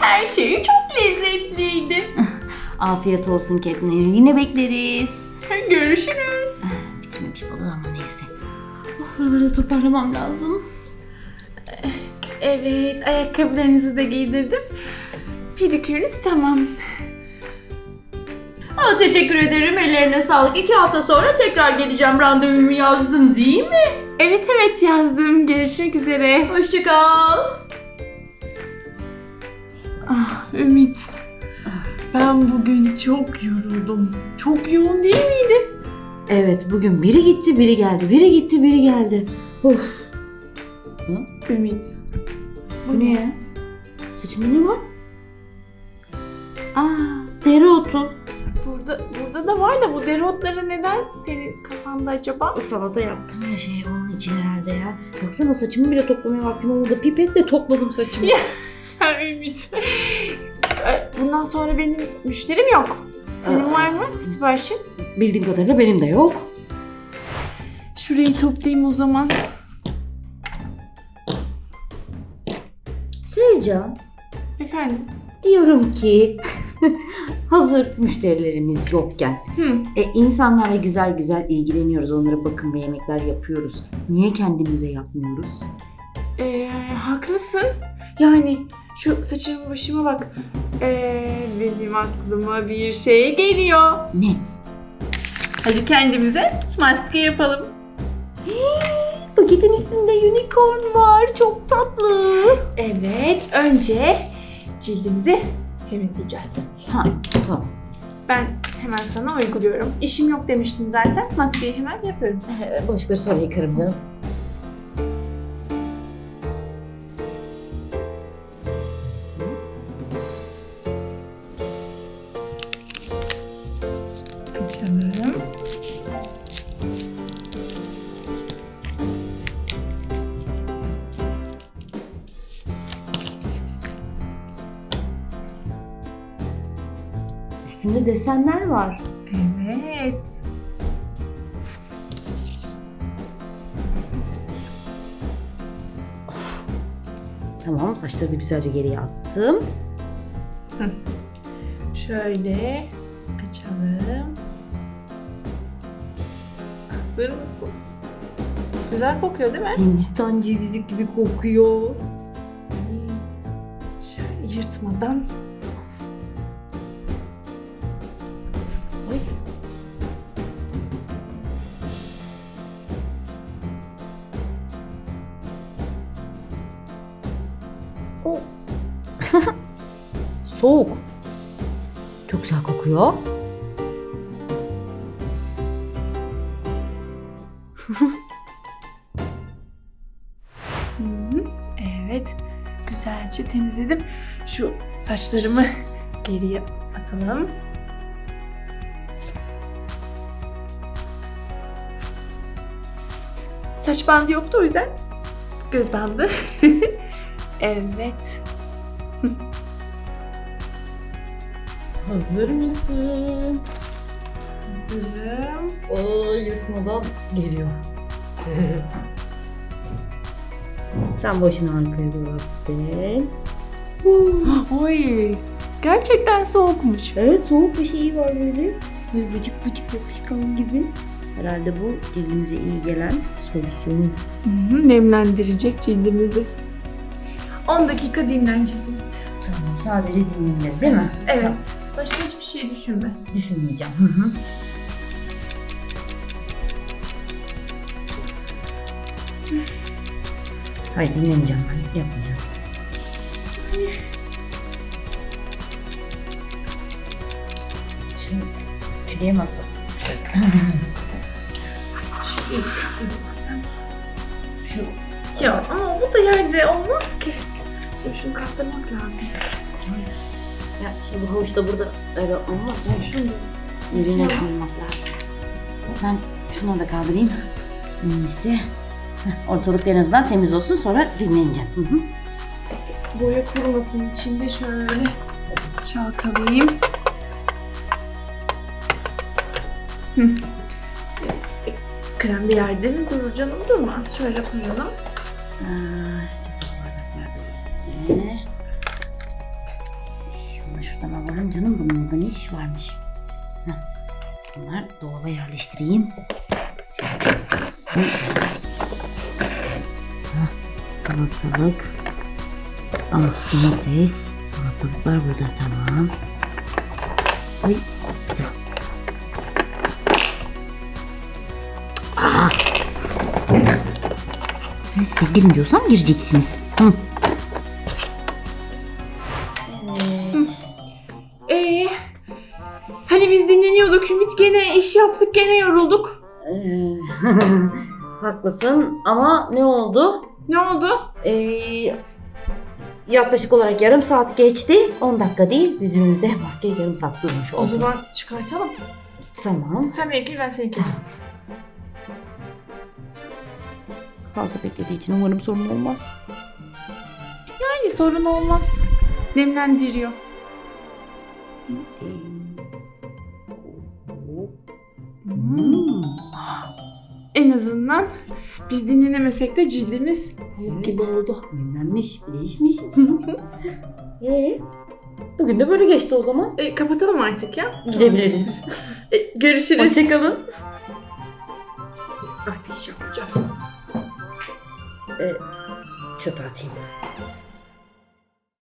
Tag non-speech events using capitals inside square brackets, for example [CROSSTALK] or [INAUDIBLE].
Her şey çok lezzetliydi. Afiyet olsun Catnap. Yine bekleriz. Görüşürüz. Bitmemiş balığı ama neyse. Oh, buraları toparlamam lazım. Evet, ayakkabılarınızı da giydirdim. Pedikürünüz tamam. Aa, teşekkür ederim. Ellerine sağlık. İki hafta sonra tekrar geleceğim. Randevumu yazdın değil mi? Evet evet yazdım. Görüşmek üzere. Hoşçakal. Ah Ümit. Ben bugün çok yoruldum. Çok yoğun değil miydi? Evet bugün biri gitti biri geldi. Biri gitti biri geldi. Of. Ümit. Bu ne ya? Saçımda ne var? Aa, dereotu. Burada, burada da var da bu dereotları neden senin kafanda acaba? Salata yaptım ya şey onun için herhalde ya. Baksana saçımı bile toplamaya vaktim olmadı. Pipetle topladım saçımı. Ya. [LAUGHS] Ha Ümit. Bundan sonra benim müşterim yok. Senin Aa. var mı siparişin? Bildiğim kadarıyla benim de yok. Şurayı toplayayım o zaman. Sevcan, Efendim? diyorum ki hazır müşterilerimiz yokken Hı. e, insanlarla güzel güzel ilgileniyoruz. Onlara bakım ve yemekler yapıyoruz. Niye kendimize yapmıyoruz? Ee, haklısın. Yani şu saçıma başıma bak. Ee, benim aklıma bir şey geliyor. Ne? Hadi kendimize maske yapalım. [GASPS] Paketin üstünde unicorn var. Çok tatlı. Evet, önce cildimizi temizleyeceğiz. Ha, tamam. Ben hemen sana uyguluyorum. İşim yok demiştin zaten. Maskeyi hemen yapıyorum. Ee, Bulaşıkları sonra yıkarım canım. Üstünde desenler var. Evet. Tamam saçları da güzelce geriye attım. Şöyle açalım. Hazır mısın? Güzel kokuyor değil mi? Hindistan cevizi gibi kokuyor. Şöyle yırtmadan. Ay. O. [LAUGHS] Soğuk. Çok güzel kokuyor. [LAUGHS] Evet. Güzelce temizledim. Şu saçlarımı geriye atalım. Saç bandı yoktu o yüzden göz bandı. [LAUGHS] evet. [LAUGHS] Hazır mısın? Hazırım. Aa, yırtmadan geliyor. [LAUGHS] Sen başını arkaya hafiften. [GASPS] Oy. Gerçekten soğukmuş. Evet soğuk bir şey var böyle. Böyle vıcık vıcık yapışkan gibi. Herhalde bu cildimize iyi gelen solüsyonu. Nemlendirecek cildimizi. 10 dakika dinleneceğiz Ümit. Tamam sadece dinleneceğiz değil mi? Evet. Başka hiçbir şey düşünme. Düşünmeyeceğim. Hı hı. Hayır dinlemeyeceğim ben. Yapmayacağım. Şunu küleye Ya ama bu da yerde olmaz ki. Şimdi şunu kaptırmak lazım. ya şimdi bu havuç da burada öyle olmaz. Yani şunu yerine koymak lazım. Ben şunu da kaldırayım. En iyisi. Heh, Ortalık en azından temiz olsun sonra dinleneceğim. Hı hı. Boya kurumasın içinde şöyle çalkalayayım. Hı. Evet. Krem bir yerde mi durur canım? Durmaz. Şöyle koyalım. Aa, çatal şöyle. Şunu şuradan alalım canım. Bunun burada ne iş varmış? Heh. Bunlar dolaba yerleştireyim. Heh, Salatalık. Ah domates. Salatalıklar burada tamam. Ay. Ben size girin diyorsam gireceksiniz. Hı. Evet. Ee, hani biz dinleniyorduk Ümit gene iş yaptık gene yorulduk. Ee, [LAUGHS] haklısın ama ne oldu? Ne oldu? Ee, yaklaşık olarak yarım saat geçti. 10 dakika değil. Yüzünüzde maske yarım saat durmuş oldu. O zaman çıkartalım. Tamam. Sen benimkini ben seninkini. Fazla beklediği için umarım sorun olmaz. Yani sorun olmaz. Nemlendiriyor. Hmm. En azından biz dinlenemesek de cildimiz pamuk gibi oldu. Nemlenmiş, değişmiş. [LAUGHS] Ee, bugün de böyle geçti o zaman. E, kapatalım artık ya. Gidebiliriz. E, görüşürüz. Hoşçakalın. Artık iş yapacağım. Ee, çöpe atayım.